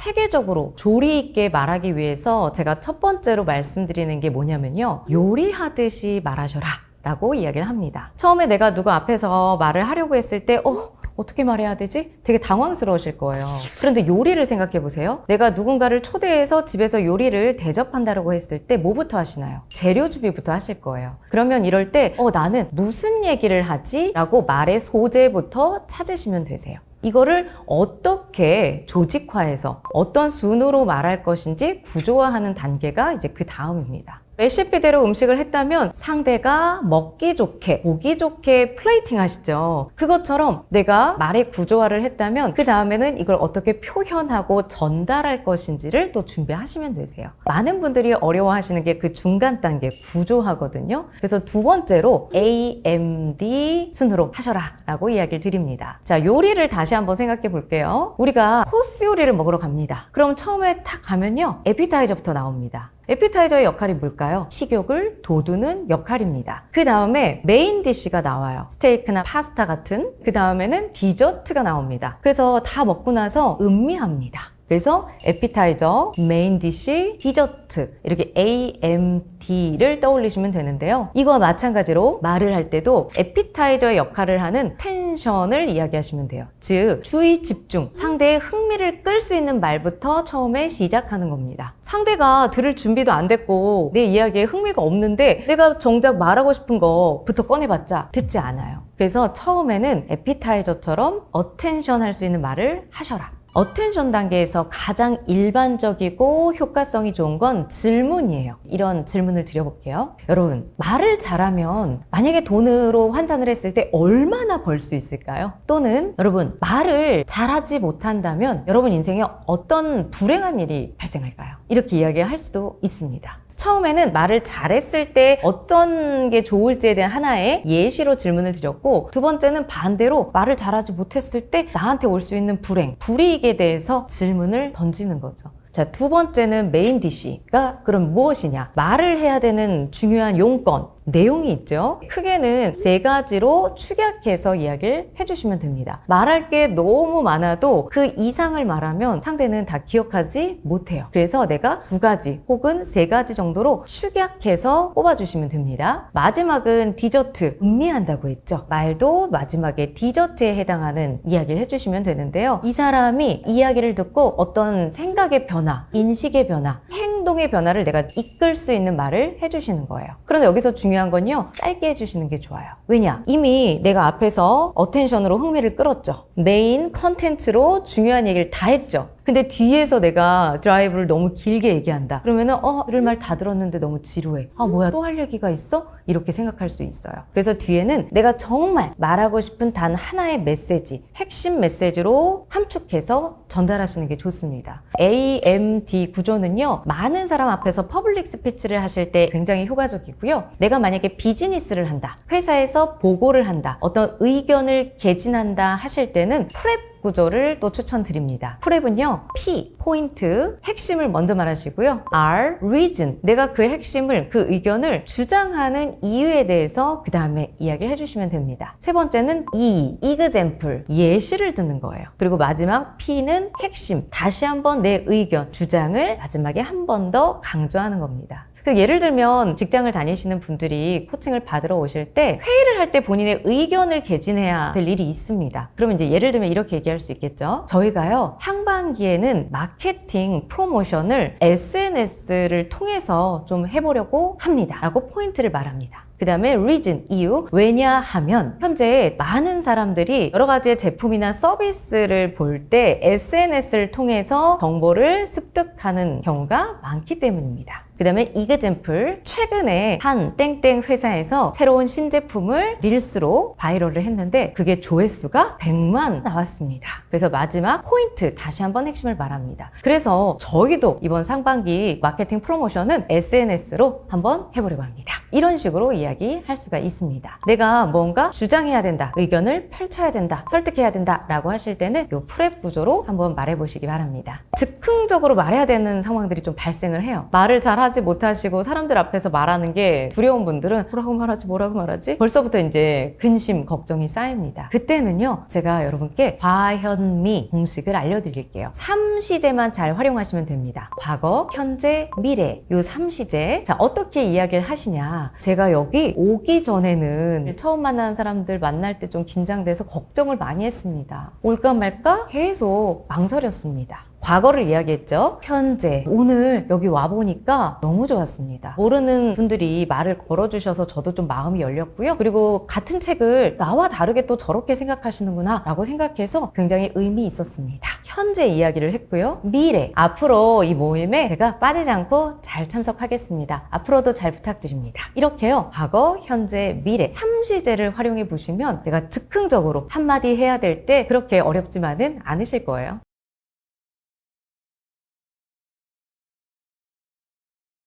체계적으로 조리 있게 말하기 위해서 제가 첫 번째로 말씀드리는 게 뭐냐면요. 요리하듯이 말하셔라. 라고 이야기를 합니다. 처음에 내가 누구 앞에서 말을 하려고 했을 때, 어, 어떻게 말해야 되지? 되게 당황스러우실 거예요. 그런데 요리를 생각해 보세요. 내가 누군가를 초대해서 집에서 요리를 대접한다고 했을 때 뭐부터 하시나요? 재료 준비부터 하실 거예요. 그러면 이럴 때, 어, 나는 무슨 얘기를 하지? 라고 말의 소재부터 찾으시면 되세요. 이거를 어떻게 조직화해서 어떤 순으로 말할 것인지 구조화하는 단계가 이제 그 다음입니다. 레시피대로 음식을 했다면 상대가 먹기 좋게, 보기 좋게 플레이팅 하시죠. 그것처럼 내가 말의 구조화를 했다면 그 다음에는 이걸 어떻게 표현하고 전달할 것인지를 또 준비하시면 되세요. 많은 분들이 어려워하시는 게 그 중간 단계 구조화거든요. 그래서 두 번째로 A, M, D 순으로 하셔라 라고 이야기를 드립니다. 자, 요리를 다시 한번 생각해 볼게요. 우리가 코스 요리를 먹으러 갑니다. 그럼 처음에 탁 가면요. 에피타이저부터 나옵니다. 에피타이저의 역할이 뭘까요? 식욕을 돋우는 역할입니다. 그 다음에 메인 디쉬가 나와요. 스테이크나 파스타 같은. 그 다음에는 디저트가 나옵니다. 그래서 다 먹고 나서 음미합니다. 그래서 에피타이저, 메인 디쉬, 디저트 이렇게 A, M, D를 떠올리시면 되는데요. 이거와 마찬가지로 말을 할 때도 에피타이저의 역할을 하는 텐션을 이야기하시면 돼요. 즉 주의 집중, 상대의 흥미를 끌 수 있는 말부터 처음에 시작하는 겁니다. 상대가 들을 준비도 안 됐고 내 이야기에 흥미가 없는데 내가 정작 말하고 싶은 거부터 꺼내봤자 듣지 않아요. 그래서 처음에는 에피타이저처럼 어텐션 할 수 있는 말을 하셔라. 어텐션 단계에서 가장 일반적이고 효과성이 좋은 건 질문이에요. 이런 질문을 드려볼게요. 여러분, 말을 잘하면 만약에 돈으로 환산을 했을 때 얼마나 벌 수 있을까요? 또는 여러분, 말을 잘하지 못한다면 여러분 인생에 어떤 불행한 일이 발생할까요? 이렇게 이야기할 수도 있습니다. 처음에는 말을 잘했을 때 어떤 게 좋을지에 대한 하나의 예시로 질문을 드렸고 두 번째는 반대로 말을 잘하지 못했을 때 나한테 올 수 있는 불행, 불이익에 대해서 질문을 던지는 거죠. 자, 두 번째는 메인 디시가 그럼 무엇이냐? 말을 해야 되는 중요한 용건, 내용이 있죠. 크게는 세 가지로 축약해서 이야기를 해주시면 됩니다. 말할 게 너무 많아도 그 이상을 말하면 상대는 다 기억하지 못해요. 그래서 내가 두 가지 혹은 세 가지 정도로 축약해서 뽑아주시면 됩니다. 마지막은 디저트, 음미한다고 했죠. 말도 마지막에 디저트에 해당하는 이야기를 해주시면 되는데요. 이 사람이 이야기를 듣고 어떤 생각의 변화, 인식의 변화, 행동의 변화를 내가 이끌 수 있는 말을 해주시는 거예요. 그런데 여기서 중요한 건요, 짧게 해주시는 게 좋아요. 왜냐? 이미 내가 앞에서 어텐션으로 흥미를 끌었죠. 메인 컨텐츠로 중요한 얘기를 다 했죠. 근데 뒤에서 내가 드라이브를 너무 길게 얘기한다. 그러면은 어 이럴 말 다 들었는데 너무 지루해. 아 뭐야 또 할 얘기가 있어? 이렇게 생각할 수 있어요. 그래서 뒤에는 내가 정말 말하고 싶은 단 하나의 메시지, 핵심 메시지로 함축해서 전달하시는 게 좋습니다. AMD 구조는요. 많은 사람 앞에서 퍼블릭 스피치를 하실 때 굉장히 효과적이고요. 내가 만약에 비즈니스를 한다. 회사에서 보고를 한다. 어떤 의견을 개진한다 하실 때는 프랩 구조를 또 추천드립니다. 프랩은요, P, 포인트, 핵심을 먼저 말하시고요. R, reason, 내가 그 핵심을, 그 의견을 주장하는 이유에 대해서 그 다음에 이야기를 해주시면 됩니다. 세 번째는 E, example, 예시를 듣는 거예요. 그리고 마지막 P는 핵심, 다시 한번 내 의견, 주장을 마지막에 한 번 더 강조하는 겁니다. 그 예를 들면 직장을 다니시는 분들이 코칭을 받으러 오실 때 회의를 할 때 본인의 의견을 개진해야 될 일이 있습니다. 그러면 이제 예를 들면 이렇게 얘기할 수 있겠죠. 저희가요 상반기에는 마케팅 프로모션을 SNS를 통해서 좀 해보려고 합니다. 라고 포인트를 말합니다. 그 다음에 reason, 이유. 왜냐하면 현재 많은 사람들이 여러 가지의 제품이나 서비스를 볼 때 SNS를 통해서 정보를 습득하는 경우가 많기 때문입니다. 그 다음에 이그젠플 최근에 한 땡땡 회사에서 새로운 신제품을 릴스로 바이럴을 했는데 그게 조회수가 100만 나왔습니다. 그래서 마지막 포인트 다시 한번 핵심을 말합니다. 그래서 저희도 이번 상반기 마케팅 프로모션은 SNS로 한번 해보려고 합니다. 이런 식으로 이야기할 수가 있습니다. 내가 뭔가 주장해야 된다, 의견을 펼쳐야 된다, 설득해야 된다 라고 하실 때는 이 프랩 구조로 한번 말해보시기 바랍니다. 즉흥적으로 말해야 되는 상황들이 좀 발생을 해요. 말을 잘 하지 못하시고 사람들 앞에서 말하는 게 두려운 분들은 뭐라고 말하지, 뭐라고 말하지? 벌써부터 이제 근심, 걱정이 쌓입니다. 그때는요, 제가 여러분께 과현미 공식을 알려드릴게요. 3시제만 잘 활용하시면 됩니다. 과거, 현재, 미래. 요 3시제. 자, 어떻게 이야기를 하시냐. 제가 여기 오기 전에는 처음 만나는 사람들 만날 때 좀 긴장돼서 걱정을 많이 했습니다. 올까 말까 계속 망설였습니다. 과거를 이야기했죠. 현재. 오늘 여기 와보니까 너무 좋았습니다. 모르는 분들이 말을 걸어주셔서 저도 좀 마음이 열렸고요. 그리고 같은 책을 나와 다르게 또 저렇게 생각하시는구나 라고 생각해서 굉장히 의미 있었습니다. 현재 이야기를 했고요. 미래. 앞으로 이 모임에 제가 빠지지 않고 잘 참석하겠습니다. 앞으로도 잘 부탁드립니다. 이렇게요. 과거, 현재, 미래. 3시제를 활용해 보시면 내가 즉흥적으로 한마디 해야 될 때 그렇게 어렵지만은 않으실 거예요.